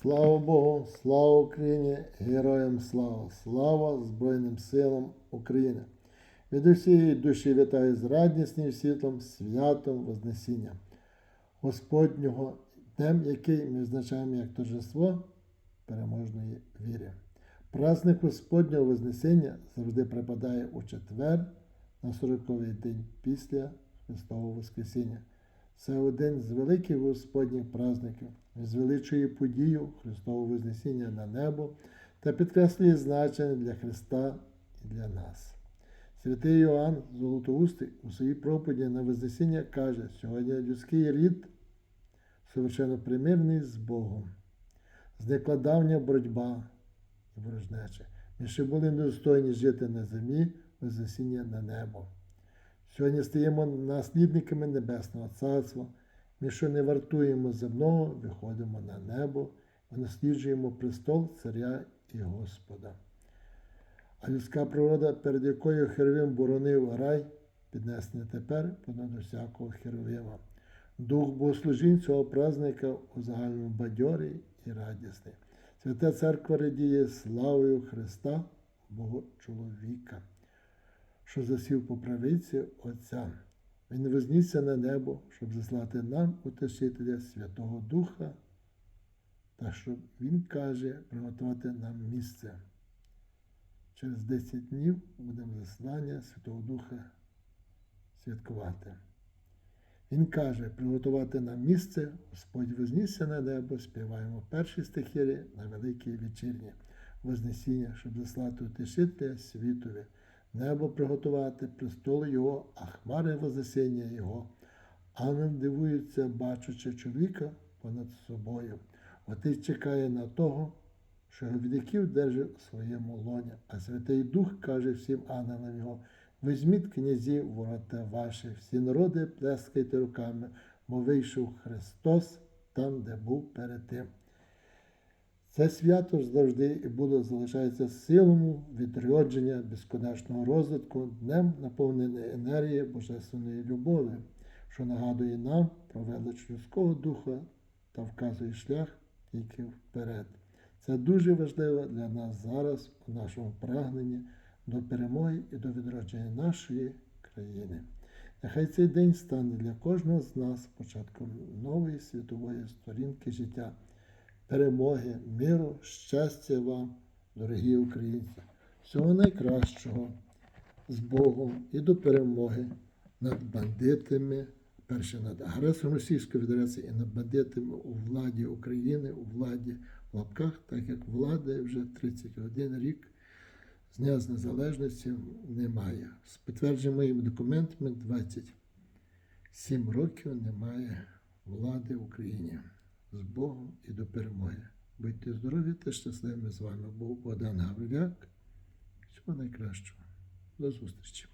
Слава Богу, слава Україні, героям слава, слава Збройним силам України. Від усієї душі вітаю з радісним світлом, святом Вознесіння Господнього, днем, який ми визначаємо як торжество переможної віри. Праздник Господнього Вознесіння завжди припадає у четвер на 40-й день після Христового Воскресіння. Це один з великих Господніх праздників, звеличує подію Христового Вознесіння на небо та підкреслює значення для Христа і для нас. Святий Йоанн Золотоустий у своїй проповіді на Вознесіння каже, сьогодні людський рід совершенно примирний з Богом, зникла давня боротьба і ворожнеча. Ми ще були недостойні жити на землі, Вознесіння на небо. Сьогодні стаємо наслідниками Небесного Царства. Ми, що не вартуємо земного, виходимо на небо, і насліджуємо престол Царя і Господа. А людська природа, перед якою Херовим боронив рай, піднесена тепер понад усякого Херовима. Дух богослужінь цього праздника у загальному бадьорий і радісний. Свята Церква радіє славою Христа, Бога чоловіка що засів по правиці Отця. Він вознісся на небо, щоб заслати нам утешителя Святого Духа, та щоб Він каже приготувати нам місце. Через 10 днів будемо заслання Святого Духа святкувати. Він каже, приготувати нам місце, Господь вознісся на небо, співаємо перші стихирі на великій вечірні Вознесіння, щоб заслати утешителя світові небо приготувати, престол Його, а хмари Вознесення Його. Ангел дивується, бачучи чоловіка понад собою. Отець чекає на того, що віків держить у своєму лоні, а Святий Дух каже всім ангелам Його, візьміть князів ворота ваші, всі народи плескайте руками, бо вийшов Христос там, де був перед тим. Це свято ж завжди і буде залишається силою відродження безконечного розвитку, днем наповнене енергії Божественної любові, що нагадує нам про велич людського духа та вказує шлях тільки вперед. Це дуже важливо для нас зараз у нашому прагненні до перемоги і до відродження нашої країни. Нехай цей день стане для кожного з нас початком нової світової сторінки життя перемоги, миру, щастя вам, дорогі українці, всього найкращого з Богом і до перемоги над бандитами, перше над агресором Російської Федерації і над бандитами у владі України, у владі в лапках, так як влади вже 31 рік з Дня з Незалежності немає. З підтвердженими моїми документами 27 років немає влади в Україні з Богом і до перемоги. Будьте здорові та щасливими з вами був Богдан Гавриляк. Всього найкращого. До зустрічі.